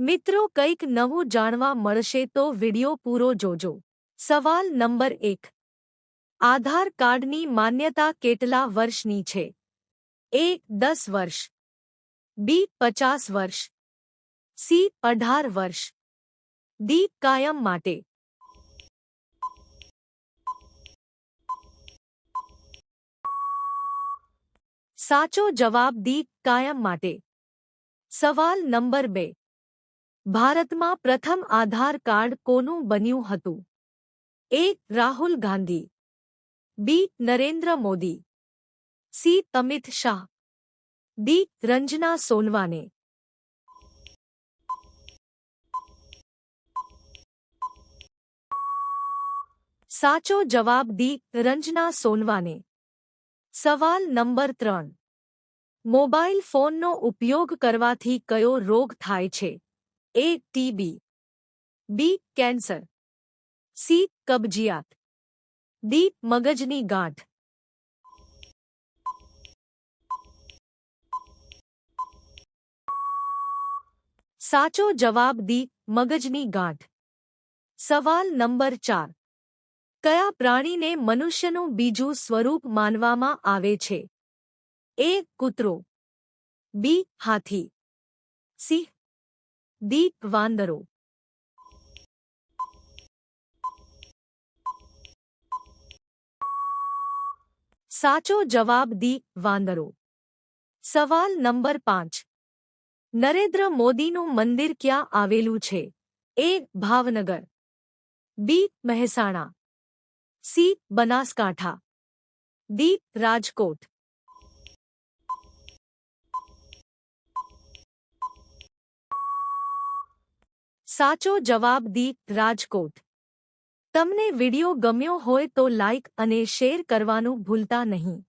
મિત્રો કંઈક નવું જાણવા મળશે તો વિડિયો પૂરો જોજો સવાલ નંબર એક આધાર કાર્ડની માન્યતા કેટલા વર્ષની છે એ દસ વર્ષ બી પચાસ વર્ષ સી અઢાર વર્ષ ડી કાયમ માટે સાચો જવાબ ડી કાયમ માટે સવાલ નંબર બે ભારતમાં પ્રથમ આધાર કાર્ડ કોનું બન્યું હતું? A Rahul Gandhi, B Narendra Modi, C Amit Shah, D Ranjana Sonawane સાચો જવાબ ડી રંજના સોનવાને સવાલ નંબર ત્રણ. મોબાઈલ ફોનનો ઉપયોગ કરવાથી કયો રોગ થાય છે? A TB B cancer C કબજિયાત ડી મગજની ગાંઠ સાચો જવાબ દી મગજની ગાંઠ સવાલ નંબર ચાર કયા પ્રાણીને મનુષ્યનું બીજું સ્વરૂપ માનવામાં આવે છે એ કૂતરો બી હાથી સી ડી વાંદરો સાચો જવાબ દી વાંદરો સવાલ નંબર પાંચ નરેન્દ્ર મોદીનું મંદિર ક્યાં આવેલું છે A Bhavnagar B Mehsana C Banaskantha D Rajkot સાચો જવાબ દી રાજકોટ. તમને વિડિયો ગમ્યો હોય તો લાઇક અને શેર કરવાનું ભૂલતા નહીં.